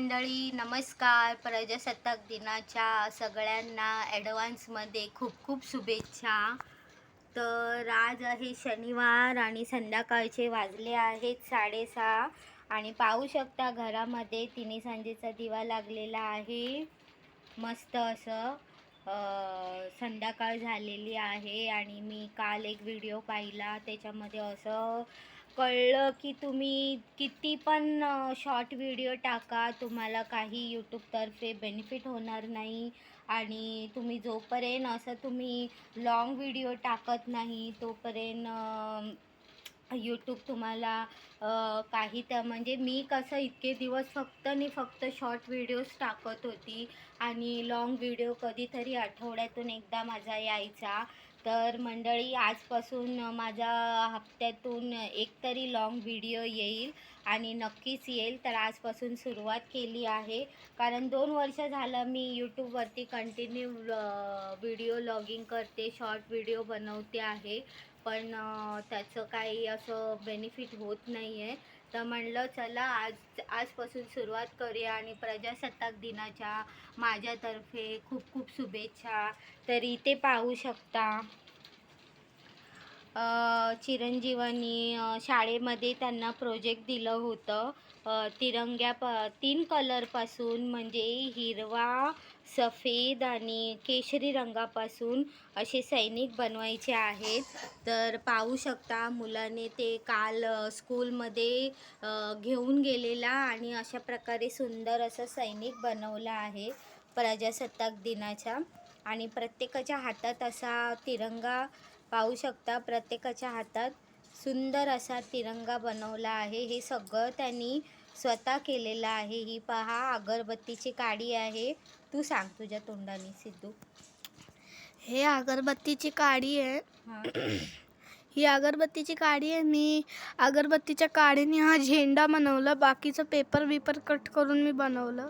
मंडळी नमस्कार. प्रजासत्ताक दिनाच्या सगळ्यांना ॲडव्हान्समध्ये खूप खूप शुभेच्छा. तर आज आहे शनिवार आणि संध्याकाळचे वाजले आहेत साडेसहा आणि पाहू शकता घरामध्ये तिन्ही सांजेचा दिवा लागलेला आहे. मस्त असं संध्याकाळ झालेली आहे आणि मी काल एक व्हिडिओ पाहिला. त्याच्यामध्ये असं कळलं की तुम्ही किती पण शॉर्ट व्हिडिओ टाका तुम्हाला काही यूट्यूबतर्फे बेनिफिट होणार नाही. आणि तुम्ही जोपर्यंत असं तुम्ही लॉंग व्हिडिओ टाकत नाही तोपर्यंत यूट्यूब तुम्हाला काही त्या म्हणजे मी कसं इतके दिवस फक्त आणि फक्त शॉर्ट व्हिडिओज टाकत होती. आणि लॉंग व्हिडिओ कधीतरी आठवड्यातून एकदा माझा यायचा. तर मंडळी आजपासून माझ्या हप्त्यातून एक तरी लॉंग व्हिडिओ येईल आणि नक्कीच येईल. तर आजपासून सुरुवात केली आहे. कारण दोन वर्ष झालं मी यूट्यूबवरती कंटिन्यू व्हिडिओ लॉगिंग करते शॉर्ट व्हिडिओ बनवते आहे. पण त्याचं काही असं बेनिफिट होत नाही आहे तर म्हणलं चला आज आजपासून सुरुवात करूया आणि प्रजासत्ताक दिनाच्या माझ्यातर्फे खूप खूप शुभेच्छा. तर इथे पाहू शकता चिरंजीवांनी शाळेमध्ये त्यांना प्रोजेक्ट दिलं होतं. तिरंग्या प तीन कलरपासून म्हणजे हिरवा सफेद आणि केशरी रंगापासून असे सैनिक बनवायचे आहेत. तर पाहू शकता मुलाने ते काल स्कूलमध्ये घेऊन गेलेला आणि अशा प्रकारे सुंदर असं सैनिक बनवलं आहे प्रजासत्ताक दिनाच्या. आणि प्रत्येकाच्या हातात असा तिरंगा पाहू शकता प्रत्येकाच्या हातात सुंदर असा तिरंगा बनवला आहे. हे सगळं त्यांनी स्वतः केलेलं आहे. ही पहा अगरबत्तीची काडी आहे. तू सांग तुझ्या तोंडाने सिद्धू. हे अगरबत्तीची काडी आहे. हां. ही अगरबत्तीची काडी आहे. मी अगरबत्तीच्या काडीने हा झेंडा बनवला. बाकीचं पेपर बिपर कट करून मी बनवलं.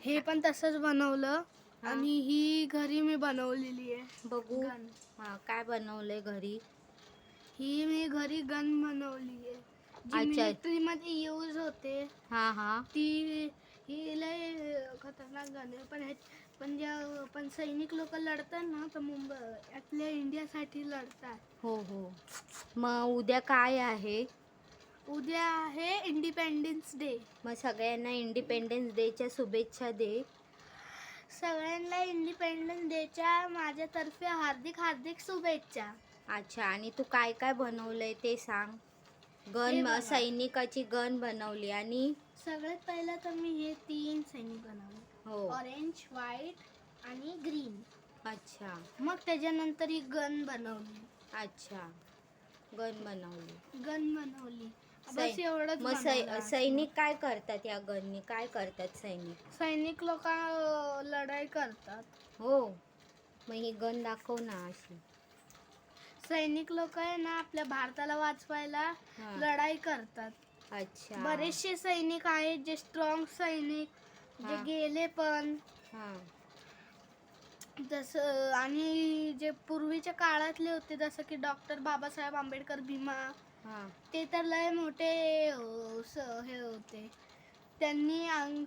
हे पण तसंच बनवलं. आणि ही घरी मी बनवलेली आहे. बघू. गन. हां काय बनवलंय घरी? ही मी घरी गन बनवली आहे. जी अच्छा. मिलिटरीमध्ये यूज होते. हां हां. ती ही लय खतरनाक गन आहे. पण पण ज्या पण सैनिक लोक लढतात ना तर मुंबई आपल्या इंडियासाठी लढतात. हो हो. मग उद्या काय आहे? उद्या आहे इंडिपेंडन्स डे. मग सगळ्यांना इंडिपेंडन्स डेच्या शुभेच्छा दे. सगळ्यांना इंडिपेंडन्स डेच्या माझ्यातर्फे हार्दिक हार्दिक शुभेच्छा. अच्छा आणि तू काय काय बनवलंय ते सांग. हे गन बघा. सैनिकाची गन बनवली आणि? सगळ्यात पहिलं तर मी हे तीन सैनिक बनवले. हो. ऑरेंज व्हाईट आणि ग्रीन अच्छा. मग त्याच्यानंतर ही गन बनवली. अच्छा. गन बनवली. गन बनवली. बस सै- एवढंच मग सै बनवलं. सैनिक काय करतात या गननी काय करतात सैनिक? सैनिक लोक लढाई करतात. हो. मग ही गन दाखव ना अशी. सैनिक लोक आहे ना आपल्या भारताला वाचवायला हा. लढाई करतात. अच्छा. बरेचसे सैनिक आहेत जे स्ट्रॉंग सैनिक जे हा. गेले पण. हां. जसं आणि जे पूर्वीच्या काळातले होते जसं की डॉक्टर बाबासाहेब आंबेडकर भीमा ते तर लय मोठे हे होते. त्यांनी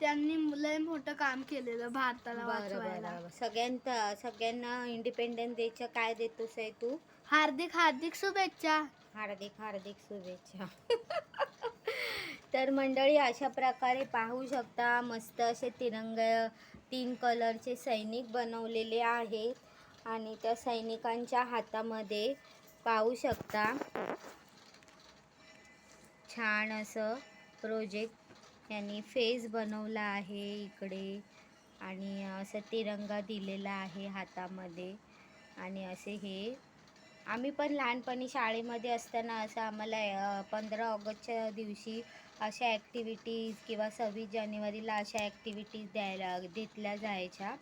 त्यांनी लय मोठं काम केलेलं भारताला वाचवायला. सगळ्यांना सगळ्यांना इंडिपेंडन्स डेच्या काय देतोस आहे तू? हार्दिक हार्दिक शुभेच्छा. हार्दिक हार्दिक शुभेच्छा. तर मंडळी अशा प्रकारे पाहू शकता मस्त असे तिरंग तीन कलरचे सैनिक बनवलेले आहेत. आणि त्या सैनिकांच्या हातामध्ये पाहू शकता. छान असं प्रोजेक्ट यांनी फेस बनवला आहे इकडे. आणि असं तिरंगा दिलेला आहे हातामध्ये. आणि असे हे. आम्ही पण लहानपणी शाळेमध्ये असताना असं आम्हाला पंधरा ऑगस्टच्या दिवशी अशा ॲक्टिव्हिटीज किंवा सव्वीस जानेवारीला अशा ॲक्टिव्हिटीज द्यायला घेतल्या जायच्या.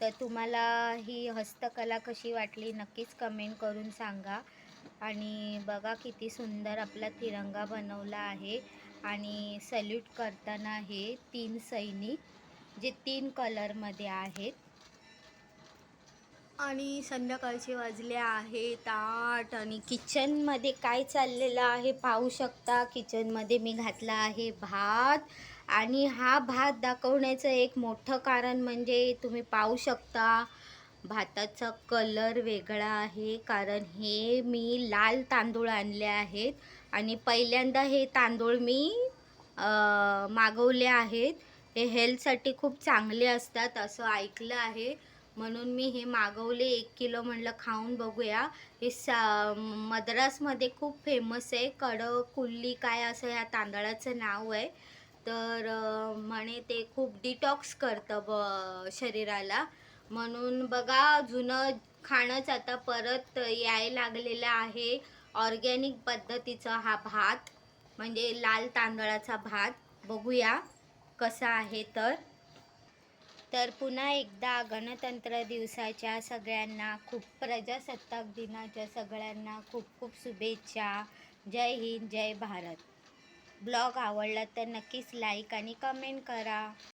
तर तुम्हाला ही हस्तकला कशी वाटली नक्कीच कमेंट करून सांगा. आणि बघा किती सुंदर आपला तिरंगा बनवला आहे. आणि सल्यूट करताना हे तीन सैनिक जे तीन कलरमध्ये आहेत. आणि संध्याकाळचे वाजले आहेत आठ आणि किचनमध्ये काय चाललेलं आहे पाहू शकता. किचनमध्ये मी घातला आहे भात. आणि हा भात दाखवण्याचं एक मोठं कारण म्हणजे तुम्ही पाहू शकता भाताचा कलर वेगळा आहे कारण हे मी लाल तांदूळ आणले आहेत. आणि पहिल्यांदा हे तांदूळ मी मागवले आहेत. हे हेल्थसाठी खूप चांगले असतात असं ऐकलं आहे. म्हणून मी हे मागवले. एक किलो म्हणलं खाऊन बघूया. हे सा मद्रासमध्ये खूप फेमस आहे. कडक कुल्ली काय असं ह्या तांदळाचं नाव आहे. तर म्हणे ते खूप डिटॉक्स करतं ब शरीराला. म्हणून बघा जुनं खाणंच आता परत यायला लागलेलं आहे. ऑर्गॅनिक पद्धतीचा हा भात म्हणजे लाल तांदळाचा भात. बघूया कसा आहे तर. तर पुन्हा एकदा गणतंत्र दिवसाच्या सगळ्यांना खूप प्रजासत्ताक दिनाच्या सगळ्यांना खूप खूप शुभेच्छा. जय हिंद जय भारत. ब्लॉग आवडला तर नक्कीच लाईक आणि कमेंट करा.